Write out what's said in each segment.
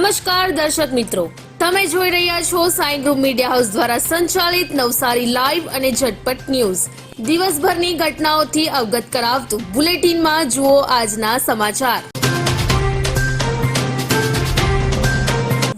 નમસ્કાર દર્શક મિત્રો. તમે જોઈ રહ્યા છો સાઈ ગ્રુપ મીડિયા હાઉસ દ્વારા સંચાલિત નવસારી લાઈવ અને ઝટપટ ન્યૂઝ. દિવસભરની ઘટનાઓથી અવગત કરાવતું બુલેટિનમાં જુઓ આજના સમાચાર.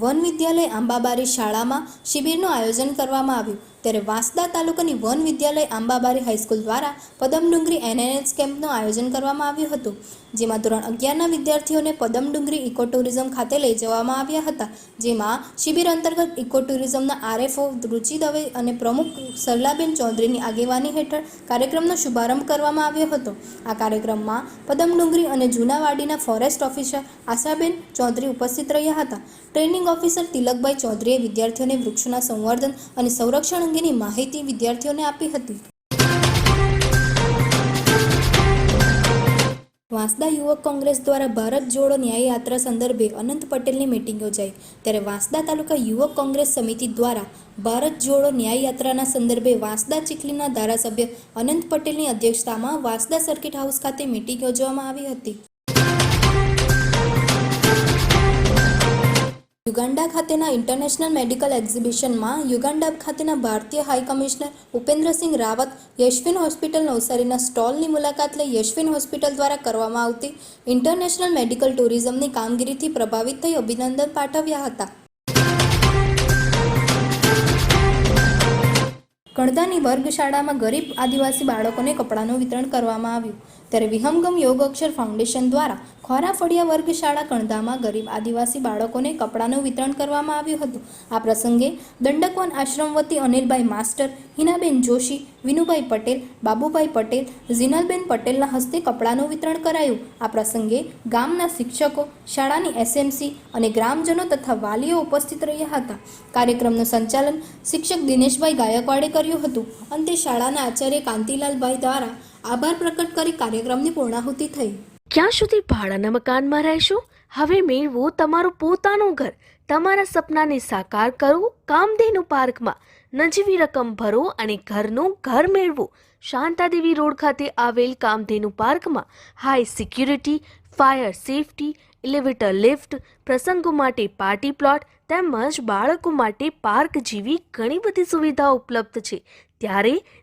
વન વિદ્યાલય આંબાબારી શાળામાં શિબિરનું આયોજન કરવામાં આવ્યું. ત્યારે વાંસદા તાલુકાની વન વિદ્યાલય આંબાબારી હાઈસ્કૂલ દ્વારા પદમડુંગરી એનએનએચ કેમ્પનું આયોજન કરવામાં આવ્યું હતું, જેમાં ધોરણ અગિયારના વિદ્યાર્થીઓને પદમડુંગરી ઇકો ટુરિઝમ ખાતે લઈ જવામાં આવ્યા હતા, જેમાં શિબિર અંતર્ગત ઇકો ટુરિઝમના આરએફઓ રુચિ દવે અને પ્રમુખ સરલાબેન ચૌધરીની આગેવાની હેઠળ કાર્યક્રમનો શુભારંભ કરવામાં આવ્યો હતો. આ કાર્યક્રમમાં પદમડુંગરી અને જૂનાવાડીના ફોરેસ્ટ ઓફિસર આશાબેન ચૌધરી ઉપસ્થિત રહ્યા હતા. ટ્રેનિંગ ઓફિસર તિલકભાઈ ચૌધરીએ વિદ્યાર્થીઓને વૃક્ષોના સંવર્ધન અને સંરક્ષણ અંગેની માહિતી વિદ્યાર્થીઓને આપી હતી. વાંસદા યુવક કોંગ્રેસ દ્વારા ભારત જોડો ન્યાયયાત્રા સંદર્ભે અનંત પટેલની મિટિંગ યોજાઈ. ત્યારે વાંસદા તાલુકા યુવક કોંગ્રેસ સમિતિ દ્વારા ભારત જોડો ન્યાયયાત્રાના સંદર્ભે વાંસદા ચીખલીના ધારાસભ્ય અનંત પટેલની અધ્યક્ષતામાં વાંસદા સર્કિટ હાઉસ ખાતે મિટિંગ યોજવામાં આવી હતી. યુગાન્ડા ખાતેના ઇન્ટરનેશનલ મેડિકલ એક્ઝિબિશનમાં યુગાન્ડા ખાતેના ભારતીય high commissioner Upendrasinh Rawat Yashwin hospital નવસારીના સ્ટોલની મુલાકાત લઈ યશવિન હોસ્પિટલ દ્વારા કરવામાં આવતી ઇન્ટરનેશનલ મેડિકલ ટુરિઝમની કામગીરીથી પ્રભાવિત થઈ અભિનંદન પાઠવ્યા હતા. કણદાની વર્ગશાળામાં ગરીબ આદિવાસી બાળકોને કપડાનું વિતરણ કરવામાં આવ્યું. ત્યારે વિહંગમ યોગ અક્ષર ફાઉન્ડેશન દ્વારા ખોરા ફળિયા વર્ગશાળા કણધામાં ગરીબ આદિવાસી બાળકોને કપડાનું વિતરણ કરવામાં આવ્યું હતું. આ પ્રસંગે દંડકવન આશ્રમ વતી અનિલભાઈ માસ્ટર, હિનાબેન જોશી, વિનુભાઈ પટેલ, બાબુભાઈ પટેલ, ઝિનલબેન પટેલના હસ્તે કપડાનું વિતરણ કરાયું. આ પ્રસંગે ગામના શિક્ષકો, શાળાની એસએમસી અને ગ્રામજનો તથા વાલીઓ ઉપસ્થિત રહ્યા હતા. કાર્યક્રમનું સંચાલન શિક્ષક દિનેશભાઈ ગાયકવાડે કર્યું હતું. અંતે શાળાના આચાર્ય કાંતિલાલભાઈ દ્વારા આભાર પ્રકટ કરી કાર્યક્રમની પૂર્ણાહુતિ થઈ. ક્યાં સુધી ભાડાના મકાનમાં રહેશો? હવે મેળવો તમારું પોતાનું ઘર. તમારા સપનાને સાકાર કરો. કામધેનુ પાર્કમાં નજીવી રકમ ભરો અને ઘરનું ઘર મેળવો. શાંતાદેવી રોડ ખાતે આવેલ કામધેનુ પાર્કમાં high security, fire safety, elevator lift, પ્રસંગો માટે પાર્ટી પ્લોટ તેમજ બાળકો માટે પાર્ક જેવી ઘણી બધી સુવિધાઓ ઉપલબ્ધ છે. ત્યારે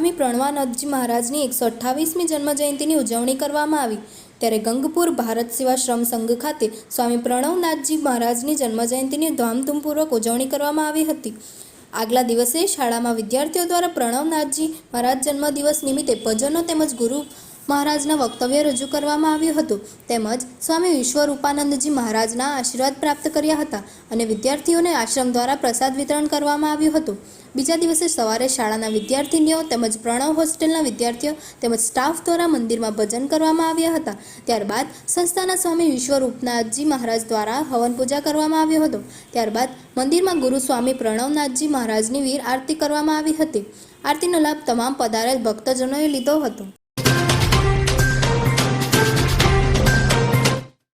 Swami Pranavanandji મહારાજની એકસો અઠ્ઠાવીસમી જન્મજયંતિની ઉજવણી કરવામાં આવી. ત્યારે ગંગપુર ભારત સેવા શ્રમ સંઘ ખાતે સ્વામી પ્રણવનાથજી મહારાજની જન્મજયંતિની ધામધૂમપૂર્વક ઉજવણી કરવામાં આવી હતી. આગલા દિવસે શાળામાં વિદ્યાર્થીઓ દ્વારા પ્રણવનાથજી મહારાજ જન્મદિવસ નિમિત્તે ભજનો તેમજ ગુરુ મહારાજના વક્તવ્ય રજૂ કરવામાં આવ્યું હતું. તેમજ સ્વામી વિશ્વરૂપાનંદજી મહારાજના આશીર્વાદ પ્રાપ્ત કર્યા હતા અને વિદ્યાર્થીઓને આશ્રમ દ્વારા પ્રસાદ વિતરણ કરવામાં આવ્યું હતું. બીજા દિવસે સવારે શાળાના વિદ્યાર્થીનીઓ તેમજ પ્રણવ હોસ્ટેલના વિદ્યાર્થીઓ તેમજ સ્ટાફ દ્વારા મંદિરમાં ભજન કરવામાં આવ્યા હતા. ત્યારબાદ સંસ્થાના સ્વામી વિશ્વરૂપનાથજી મહારાજ દ્વારા હવન પૂજા કરવામાં આવ્યો હતો. ત્યારબાદ મંદિરમાં ગુરુ સ્વામી પ્રણવનાથજી મહારાજની વીર આરતી કરવામાં આવી હતી. આરતીનો લાભ તમામ પધારેલ ભક્તજનોએ લીધો હતો.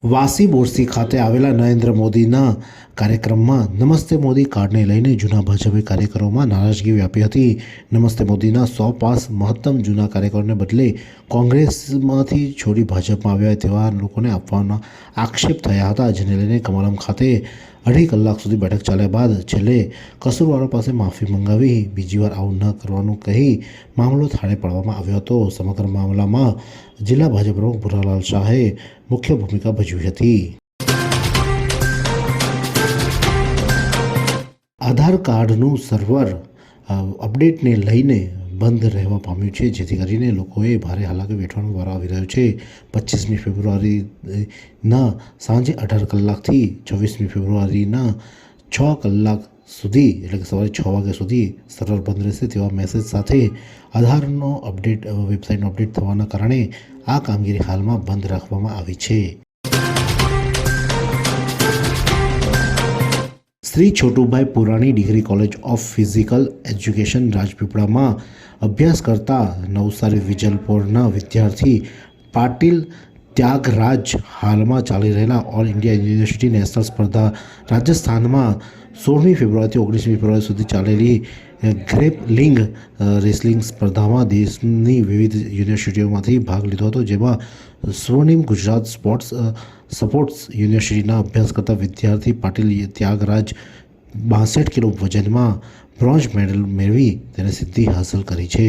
વાસી બોરસી ખાતે આવેલા નરેન્દ્ર મોદીના કાર્યક્રમમાં નમસ્તે મોદી કાર્ડને લઈને જૂના ભાજપે કાર્યકરોમાં નારાજગી વ્યાપી હતી. નમસ્તે મોદીના સો પાસ મહત્તમ જૂના કાર્યકરોને બદલે કોંગ્રેસમાંથી છોડી ભાજપમાં આવ્યા તેવા લોકોને આપવાના આક્ષેપ થયા હતા, જેને લઈને કમલમ ખાતે અઢી કલાક સુધી બેઠક ચાલ્યા બાદ છેલ્લે કસૂરવારો પાસે માફી મંગાવી બીજી વાર આવું ન કરવાનું કહી મામલો થાળે પાડવામાં આવ્યો હતો. સમગ્ર મામલામાં જિલ્લા ભાજપ પ્રમુખ ભુરાલાલ શાહે મુખ્ય ભૂમિકા ભજવી હતી. આધાર કાર્ડનું સર્વર અપડેટને લઈને બંધ રહેવા પામ્યું છે, જેથી કરીને લોકોએ ભારે હાલાકી વેઠવાનો વારો આવી રહ્યો છે. પચીસમી ફેબ્રુઆરીના સાંજે અઢાર કલાકથી છવ્વીસમી ફેબ્રુઆરીના છ કલાક સુધી, એટલે કે સવારે છ વાગ્યા સુધી સર્વર બંધ રહેશે તેવા મેસેજ સાથે આધારનો અપડેટ વેબસાઇટનો અપડેટ થવાના કારણે આ કામગીરી હાલમાં બંધ રાખવામાં આવી છે. Shri Chhotubhai Purani degree college of physical education રાજપીપળામાં અભ્યાસ કરતા નવસારી વિજલપોરના વિદ્યાર્થી પાટીલ ત્યાગરાજ હાલમાં ચાલી રહેલા ઓલ ઇન્ડિયા યુનિવર્સિટી નેશનલ સ્પર્ધા રાજસ્થાનમાં સોળમી ફેબ્રુઆરીથી ઓગણીસમી ફેબ્રુઆરી સુધી ચાલેલી ગ્રેપ ગ્રેપલિંગ રેસલિંગ સ્પર્ધામાં દેશની વિવિધ યુનિવર્સિટીઓમાંથી ભાગ લીધો હતો, જેમાં સ્વર્ણિમ ગુજરાત સપોર્ટ્સ સ્પોર્ટ્સ યુનિવર્સિટીના અભ્યાસ કરતા વિદ્યાર્થી પાટીલ ત્યાગરાજ બાસઠ કિલો વજનમાં બ્રોન્ઝ મેડલ મેળવી તેને સિદ્ધિ હાંસલ કરી છે.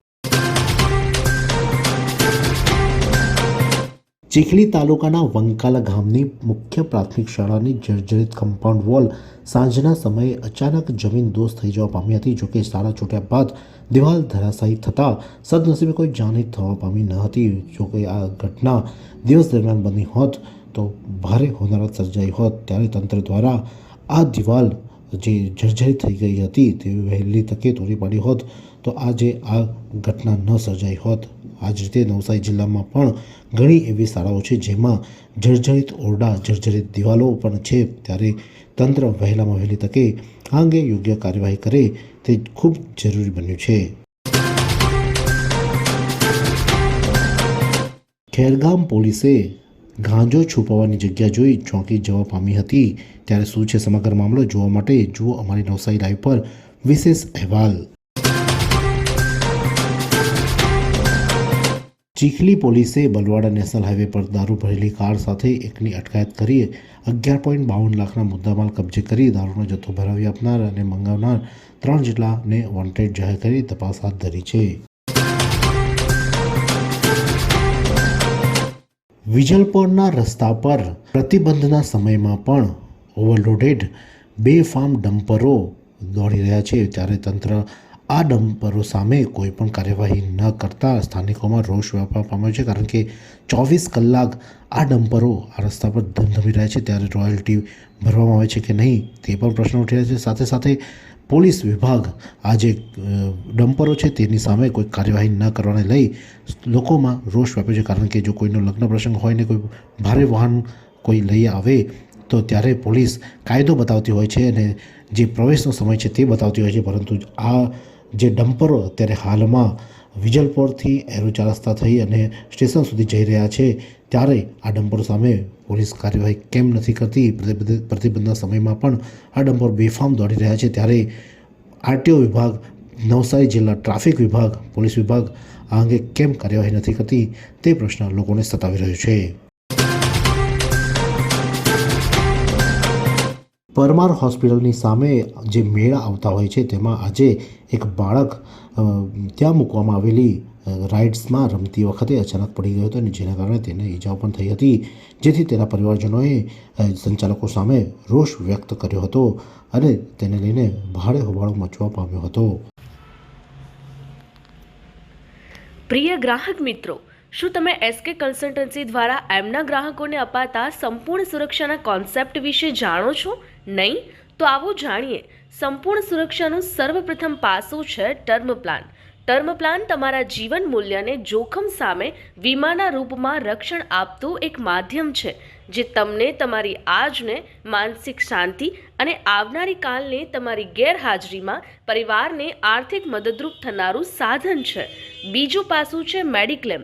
ચીખલી તાલુકાના વંકાલા ગામની મુખ્ય પ્રાથમિક શાળાની જર્જરિત કમ્પાઉન્ડ વોલ સાંજના સમયે અચાનક જમીન દોસ્ત થઈ જવા પામી હતી, જોકે શાળા છૂટ્યા બાદ દિવાલ ધરાશાયી થતાં સદનસીબે કોઈ જાનહાની થવા પામી ન હતી. જોકે આ ઘટના દિવસ દરમિયાન બની હોત તો ભારે હોનારત સર્જાઈ હોત. ત્યારે તંત્ર દ્વારા આ દિવાલ જે જર્જરિત થઈ ગઈ હતી તે વહેલી તકે તોડી પાડી હોત તો આજે આ ઘટના ન સર્જાઈ હોત. આ જ રીતે નવસારી જિલ્લામાં પણ ઘણી એવી શાળાઓ છે જેમાં જર્જરિત ઓરડા, જર્જરિત દિવાલો પણ છે. ત્યારે તંત્ર વહેલામાં વહેલી તકે આ અંગે યોગ્ય કાર્યવાહી કરે તે ખૂબ જરૂરી બન્યું છે. ખેરગામ પોલીસે ગાંજો છુપાવવાની જગ્યા જોઈ ચોંકી જવા પામી હતી. ત્યારે શું છે સમગ્ર મામલો જોવા માટે? જુઓ અમારી નવસારી લાઈવ પર વિશેષ અહેવાલ. ચીખલી પોલીસે બલવાડા નેશનલ હાઈવે પર દારૂ ભરેલી કાર સાથે એકની અટકાયત કરી અગિયાર પોઈન્ટ બાવન લાખના મુદ્દામાલ કબજે કરી દારૂનો જથ્થો ભરાવી આપનાર અને મંગાવનાર ત્રણ જેટલાને વોન્ટેડ જાહેર કરી તપાસ હાથ ધરી છે. વિજલપોરના રસ્તા પર પ્રતિબંધના સમયમાં પણ ઓવરલોડેડ બે ફાર્મ ડમ્પરો દોડી રહ્યા છે. ત્યારે તંત્ર આ ડમ્પરો સામે કોઈ પણ કાર્યવાહી ન કરતા સ્થાનિકોમાં રોષ વ્યાપવા પામ્યો છે. કારણ કે ચોવીસ કલાક આ ડમ્પરો આ રસ્તા પર ધમધમી રહ્યા છે. ત્યારે રોયલ્ટી ભરવામાં આવે છે કે નહીં તે પણ પ્રશ્ન ઉઠી રહ્યા છે. સાથે સાથે પોલીસ વિભાગ આ જે ડમ્પરો છે તેની સામે કોઈ કાર્યવાહી ન કરવાને લઈ લોકોમાં રોષ વ્યાપ્યો છે. કારણ કે જો કોઈનો લગ્ન પ્રસંગ હોય ને કોઈ ભારે વાહન કોઈ લઈ આવે તો ત્યારે પોલીસ કાયદો બતાવતી હોય છે અને જે પ્રવેશનો સમય છે તે બતાવતી હોય છે. પરંતુ આ જે ડમ્પરો અત્યારે હાલમાં વિજલપોરથી એરોચા રસ્તા થઈ અને સ્ટેશન સુધી જઈ રહ્યા છે, ત્યારે આ ડમ્પરો સામે પોલીસ કાર્યવાહી કેમ નથી કરતી? પ્રતિબંધ- પ્રતિબંધના સમયમાં પણ આ ડમ્પર બેફામ દોડી રહ્યા છે, ત્યારે આરટીઓ વિભાગ, નવસારી જિલ્લા ટ્રાફિક વિભાગ, પોલીસ વિભાગ આ અંગે કેમ કાર્યવાહી નથી કરતી તે પ્રશ્ન લોકોને સતાવી રહ્યો છે. પરમાર હોસ્પિટલની સામે જે મેળા આવતા હોય છે, તેમાં આજે એક બાળક ત્યાં મૂકવામાં આવેલી રાઇડ્સમાં રમતી વખતે અચાનક પડી ગયો હતો અને જેના કારણે તેને ઈજાઓ પણ થઈ હતી. જેથી તેના પરિવારજનોએ સંચાલકો સામે રોષ વ્યક્ત કર્યો હતો અને તેને લઈને ભારે હોબાળો મચવા પામ્યો હતો. પ્રિય ગ્રાહક મિત્રો, શું તમે એસકે કન્સલ્ટન્સી દ્વારા એમના ગ્રાહકોને અપાતા સંપૂર્ણ સુરક્ષાના કોન્સેપ્ટ વિશે જાણો છો? નહીં? તો આવો જાણીએ. સંપૂર્ણ સુરક્ષાનું સર્વપ્રથમ પાસું છે ટર્મ પ્લાન. ટર્મ પ્લાન તમારા જીવન મૂલ્યને જોખમ સામે વીમાના રૂપમાં રક્ષણ આપતું એક માધ્યમ છે, જે તમને તમારી આજને માનસિક શાંતિ અને આવનારી કાલને તમારી ગેરહાજરીમાં પરિવારને આર્થિક મદદરૂપ થનારું સાધન છે. બીજું પાસું છે મેડિક્લેમ.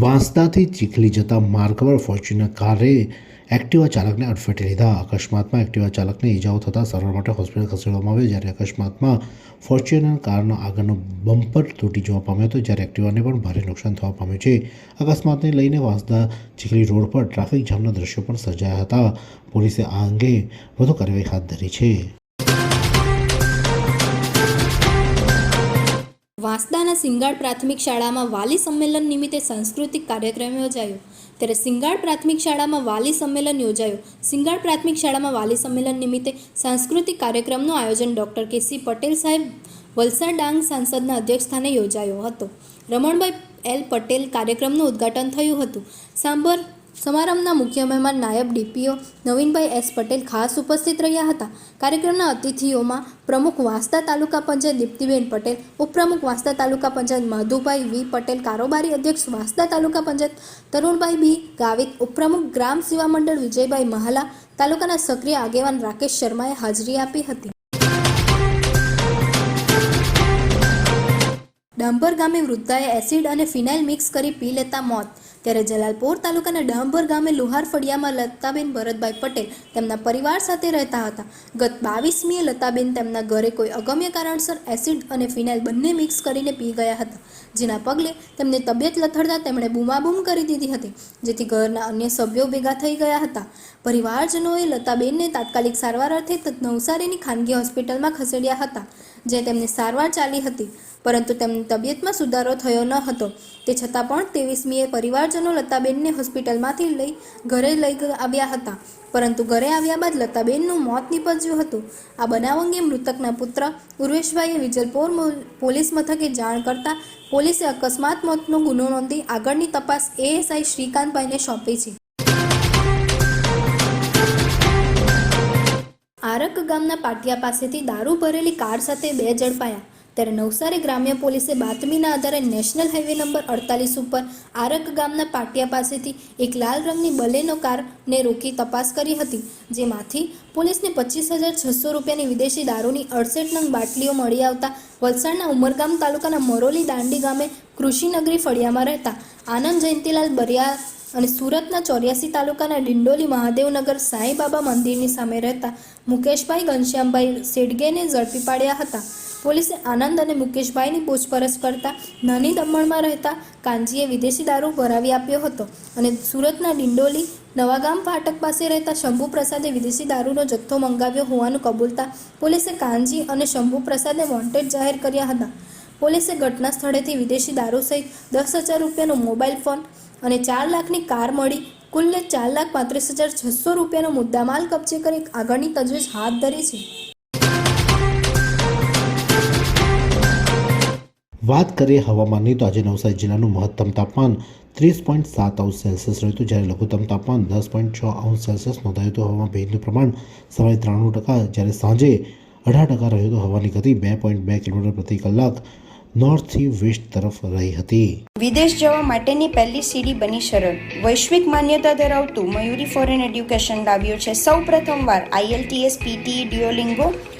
વાંસદાથી ચીખલી જતા માર્ગ પર ફોર્ચ્યુનર કારે એક્ટિવા ચાલકને અડફેટે લીધા. અકસ્માતમાં એક્ટિવા ચાલકને ઈજાઓ થતાં સારવાર માટે હોસ્પિટલ ખસેડવામાં આવ્યો. જ્યારે અકસ્માતમાં ફોર્ચ્યુનર કારનો આગળનો બમ્પર તૂટી જવા પામ્યો હતો, જ્યારે એક્ટિવાને પણ ભારે નુકસાન થવા પામ્યું છે. અકસ્માતને લઈને વાંસદા ચીખલી રોડ પર ટ્રાફિક જામના દ્રશ્યો પણ સર્જાયા હતા. પોલીસે આ અંગે વધુ કાર્યવાહી હાથ ધરી છે. વાંસદાના સિંગાડ પ્રાથમિક શાળામાં વાલી સંમેલન નિમિત્તે સાંસ્કૃતિક કાર્યક્રમ યોજાયો. ત્યારે સિંગાડ પ્રાથમિક શાળામાં વાલી સંમેલન યોજાયો. સિંગાડ પ્રાથમિક શાળામાં વાલી સંમેલન નિમિત્તે સાંસ્કૃતિક કાર્યક્રમનું આયોજન ડૉક્ટર કેસી પટેલ સાહેબ વલસાડ ડાંગ સાંસદના અધ્યક્ષસ્થાને યોજાયો હતો. રમણભાઈ એલ પટેલ કાર્યક્રમનું ઉદ્ઘાટન થયું હતું. સાંભર સમારંભના મુખ્ય મહેમાન નાયબ ડીપીઓ નવીનભાઈ એસ પટેલ ખાસ ઉપસ્થિત રહ્યા હતા. કાર્યક્રમના અતિથિઓમાં પ્રમુખ વાંસદા તાલુકા પંચાયત દીપ્તિબેન પટેલ, ઉપપ્રમુખ વાંસદા તાલુકા પંચાયત માધુભાઈ વી પટેલ, કારોબારી અધ્યક્ષ વાંસદા તાલુકા પંચાયત તરુણભાઈ બી ગાવિત, ઉપપ્રમુખ ગ્રામ સેવા મંડળ વિજયભાઈ મહાલા, તાલુકાના સક્રિય આગેવાન રાકેશ શર્માએ હાજરી આપી હતી. ડાંભર ગામે વૃદ્ધાએ એસિડ અને ફિનાઇલ મિક્સ કરી પી લેતા મોત. ત્યારે જલાલપોર તાલુકાના ડાંભર ગામે લુહાર ફળિયામાં લતાબેન ભરતભાઈ પટેલ તેમના પરિવાર સાથે રહેતા હતા. ગત બાવીસમીએ લતાબેન તેમના ઘરે કોઈ અગમ્ય કારણસર એસિડ અને ફિનાઇલ બંને મિક્સ કરીને પી ગયા હતા. જેના પગલે તેમની તબિયત લથડતા તેમણે બૂમાબૂમ કરી દીધી હતી, જેથી ઘરના અન્ય સભ્યો ભેગા થઈ ગયા હતા. પરિવારજનોએ લતાબેનને તાત્કાલિક સારવાર અર્થે નવસારીની ખાનગી હોસ્પિટલમાં ખસેડ્યા હતા જે તેમની સારવાર ચાલી હતી. પરંતુ તેમની તબિયતમાં સુધારો થયો ન હતો. તે છતાં પણ ત્રેવીસમીએ પરિવારજનો લતાબેનને હોસ્પિટલમાંથી લઈ ઘરે લઈ આવ્યા હતા. પરંતુ ઘરે આવ્યા બાદ લતાબેનનું મોત નીપજ્યું હતું. આ બનાવ અંગે મૃતકના પુત્ર ઉર્વેશભાઈએ વિજલપોર પોલીસ મથકે જાણ કરતા પોલીસે અકસ્માત મોતનો ગુનો નોંધી આગળની તપાસ એએસઆઈ શ્રીકાંતભાઈને સોંપી છે. આરક ગામના પાટિયા પાસેથી દારૂ ભરેલી કાર સાથે બે ઝડપાયા. ત્યારે નવસારી ગ્રામ્ય પોલીસે બાતમીના આધારે નેશનલ હાઈવે નંબર અડતાલીસ ઉપર આરક ગામના પાટિયા પાસેથી એક લાલ રંગની બલેનો કારને રોકી તપાસ કરી હતી, જેમાંથી પોલીસને પચીસ હજાર છસો રૂપિયાની વિદેશી દારૂની અડસઠ નંગ બાટલીઓ મળી આવતા વલસાડના ઉમરગામ તાલુકાના મરોલી દાંડી ગામે કૃષિનગરી ફળિયામાં રહેતા આનંદ જયંતિલાલ બરિયા અને સુરતના ચોર્યાસી તાલુકાના ડિંડોલી મહાદેવનગર સાંઈબાબા મંદિરની સામે રહેતા મુકેશભાઈ ઘનશ્યામભાઈ સેડગેને ઝડપી પાડ્યા હતા. પોલીસે આનંદ અને મુકેશભાઈની પૂછપરછ કરતા નાની દમણમાં રહેતા કાંજીએ વિદેશી દારૂ ભરાવી આપ્યો હતો અને સુરતના ડિંડોલી નવાગામ ફાટક પાસે રહેતા શંભુ પ્રસાદે વિદેશી દારૂનો જથ્થો મંગાવ્યો હોવાનું કબૂલતા પોલીસે કાંજી અને શંભુ પ્રસાદને વોન્ટેડ જાહેર કર્યા હતા. પોલીસે ઘટના સ્થળેથી વિદેશી દારૂ સહિત દસ હજાર રૂપિયાનો મોબાઈલ ફોન અને ચાર લાખની કાર મળી કુલ્લે ચાર લાખ પાંત્રીસ હજાર છસો રૂપિયાનો મુદ્દામાલ કબજે કરી આગળની તજવીજ હાથ ધરી છે. વાત કરીએ હવામાનની, તો આજે નવસારી જિલ્લાનું મહત્તમ તાપમાન ત્રીસ પોઈન્ટ સાત અંશ સેલ્સિયસ રહ્યું હતું. જ્યારે લઘુત્તમ તાપમાન દસ પોઈન્ટ છ અંશ સેલ્સિયસ નોંધાયું હતું. હવામાં ભેજનું પ્રમાણ સવારે ત્રાણું ટકા, જ્યારે સાંજે અઢાર ટકા રહ્યું હતું. હવાની ગતિ બે પોઈન્ટ બે કિલોમીટર પ્રતિ કલાક નોર્થથી વેસ્ટ તરફ રહી હતી. વિદેશ જવા માટેની પહેલી સીડી બની સરળ વૈશ્વિક માન્યતા ધરાવતું મયુરી ફોરેન એડ્યુકેશન લાવ્યું છે. સૌ પ્રથમવાર આઈએલટીએસ પીટી ડિયોલિંગો